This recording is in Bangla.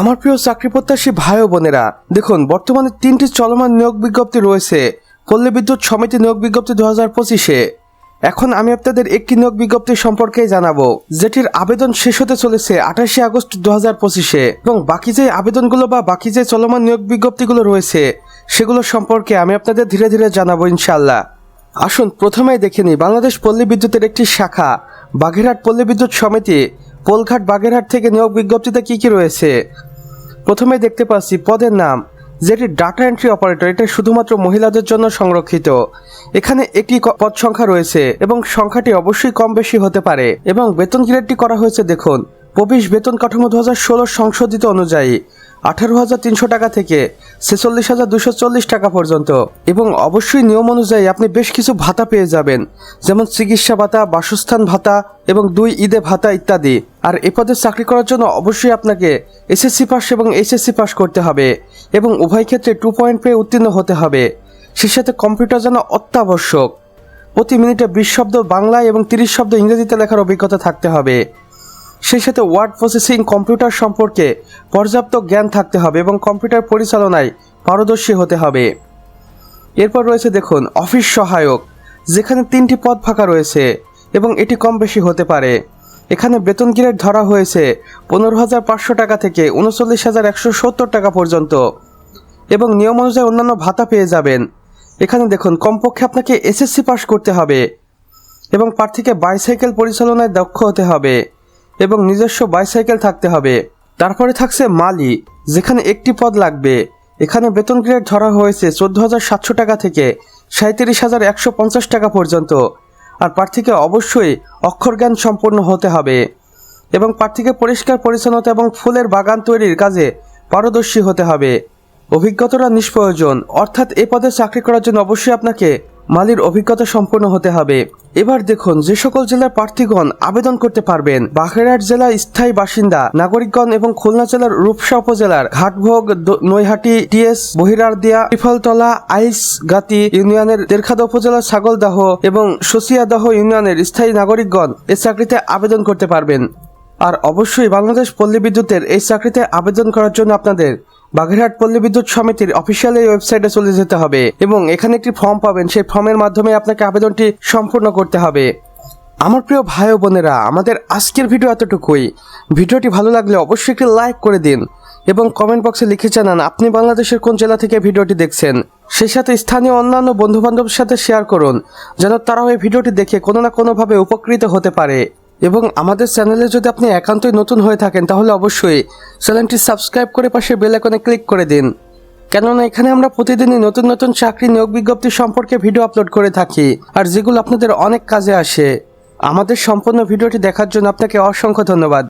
আমার প্রিয় চাকরি প্রত্যাশী ভাই ও বোনেরা, দেখুন, বর্তমানে তিনটি চলমান নিয়োগ বিজ্ঞপ্তি রয়েছে। পল্লী বিদ্যুৎ সমিতি নিয়োগ বিজ্ঞপ্তি দু হাজার পঁচিশে। এখন আমি আপনাদের একটি নিয়োগ বিজ্ঞপ্তি সম্পর্কে জানাব, যেটির আবেদন শেষ হতে চলেছে আঠাশে আগস্ট দু হাজার পঁচিশে, এবং বাকি যে আবেদনগুলো বা বাকি যে চলমান নিয়োগ বিজ্ঞপ্তিগুলো রয়েছে, সেগুলো সম্পর্কে আমি আপনাদের ধীরে ধীরে জানাব ইনশাল্লাহ আসুন, প্রথমেই দেখে নিই, বাংলাদেশ পল্লী বিদ্যুতের একটি শাখা, বাগেরহাট পল্লী বিদ্যুৎ সমিতি, পোলঘাট বাগেরহাট থেকে নিয়োগ বিজ্ঞপ্তিতে কি কি রয়েছে? প্রথমে দেখতে পাচ্ছি পদের নাম, যেটি ডাটা এন্ট্রি অপারেটর, এটা শুধুমাত্র মহিলাদের জন্য সংরক্ষিত। এখানে একটি পদ সংখ্যা রয়েছে এবং সংখ্যাটি অবশ্যই কম বেশি হতে পারে এবং বেতন গ্রেডটি করা হয়েছে, দেখুন, প্রবেশ বেতন কাঠামো দু হাজার ষোলো সংশোধিত অনুযায়ী আঠারো হাজার তিনশো টাকা থেকে ছেচল্লিশ হাজার দুশো চল্লিশ টাকা পর্যন্ত। এবং অবশ্যই নিয়ম অনুযায়ী আপনি বেশ কিছু ভাতা পেয়ে যাবেন, যেমন চিকিৎসা ভাতা, বাসস্থান ভাতা এবং দুই ঈদে ভাতা ইত্যাদি। আর এ পদে চাকরি করার জন্য অবশ্যই আপনাকে এসএসসি পাস এবং এইচএসসি পাস করতে হবে এবং উভয় ক্ষেত্রে টু পয়েন্ট পেয়ে উত্তীর্ণ হতে হবে। সে সাথে কম্পিউটার জানা অত্যাবশ্যক। প্রতি মিনিটে বিশ শব্দ বাংলায় এবং তিরিশ শব্দ ইংরেজিতে লেখার অভিজ্ঞতা থাকতে হবে। সেই সাথে ওয়ার্ড প্রসেসিং কম্পিউটার সম্পর্কে পর্যাপ্ত জ্ঞান থাকতে হবে এবং কম্পিউটার পরিচালনায় পারদর্শী হতে হবে। এরপর রয়েছে দেখুন অফিস সহায়ক, যেখানে তিনটি পদ ফাঁকা রয়েছে এবং এটি কম বেশি হতে পারে। এখানে বেতন গ্রেড ধরা হয়েছে পনেরো হাজার পাঁচশো টাকা থেকে উনচল্লিশ হাজার একশো সত্তর টাকা পর্যন্ত। এবং নিয়ম অনুযায়ী অন্যান্য ভাতা পেয়ে যাবেন। এখানে দেখুন, কমপক্ষে আপনাকে এসএসসি পাস করতে হবে এবং প্রার্থীকে বাইসাইকেল পরিচালনায় দক্ষ হতে হবে এবং নিজস্ব বাইসাইকেল থাকতে হবে। তারপরে থাকছে মালি, যেখানে একটি পদ লাগবে। এখানে বেতন গ্রেড ধরা হয়েছে চোদ্দ হাজার সাতশো টাকা থেকে সাঁত্রিশ হাজার একশো পঞ্চাশ টাকা পর্যন্ত। আর প্রার্থীকে অবশ্যই অক্ষর জ্ঞান সম্পন্ন হতে হবে এবং প্রার্থীকে পরিষ্কার, পরিচ্ছন্নতা এবং ফুলের বাগান তৈরির কাজে পারদর্শী হতে হবে। অভিজ্ঞতাটা নিষ্প্রয়োজন। অর্থাৎ এ পদে চাকরি করার জন্য অবশ্যই আপনাকে মালির অভিজ্ঞতা সম্পন্ন হতে হবে। এবার দেখুন, যে সকল জেলার প্রার্থীগণ আবেদন করতে পারবেন। বাগেরহাট জেলার স্থায়ী বাসিন্দা, নাগরিকগণ এবং খুলনা জেলার রূপসা উপজেলার ঘাটভোগ নৈহাটি, টিএস, বহিরারদিয়া, ত্রিফলতলা, আইস, গাতি ইউনিয়নের তেরখাদা উপজেলার ছাগলদাহ এবং সসিয়াদাহ ইউনিয়নের স্থায়ী নাগরিকগণ এ চাকরিতে আবেদন করতে পারবেন। আর অবশ্যই বাংলাদেশ পল্লী বিদ্যুতের এই চাকরিতে আবেদন করার জন্য আপনাদের বাগেরহাট পল্লী বিদ্যুৎ সমিতির অফিসিয়াল এই ওয়েবসাইটে চলে যেতে হবে এবং এখানে একটি ফর্ম পাবেন। সেই ফর্মের মাধ্যমে আপনাকে আবেদনটি সম্পূর্ণ করতে হবে। আমার প্রিয় ভাই ও বোনেরা, আমাদের আজকের ভিডিও এতটুকুই। ভিডিওটি ভালো লাগলে অবশ্যই একটি লাইক করে দিন এবং কমেন্ট বক্সে লিখে জানান, আপনি বাংলাদেশের কোন জেলা থেকে ভিডিওটি দেখছেন? সেই সাথে স্থানীয় অন্যান্য বন্ধু বান্ধবের সাথে শেয়ার করুন, যেন তারাও এই ভিডিওটি দেখে কোনো না কোনোভাবে উপকৃত হতে পারে। এবং আমাদের চ্যানেলে যদি আপনি একান্তই নতুন হয়ে থাকেন, তাহলে অবশ্যই চ্যানেলটি সাবস্ক্রাইব করে পাশে বেল আইকনে ক্লিক করে দিন। কেননা এখানে আমরা প্রতিদিনই নতুন নতুন চাকরি নিয়োগ বিজ্ঞপ্তি সম্পর্কে ভিডিও আপলোড করে থাকি, আর যেগুলো আপনাদের অনেক কাজে আসে। আমাদের সম্পূর্ণ ভিডিওটি দেখার জন্য আপনাকে অসংখ্য ধন্যবাদ।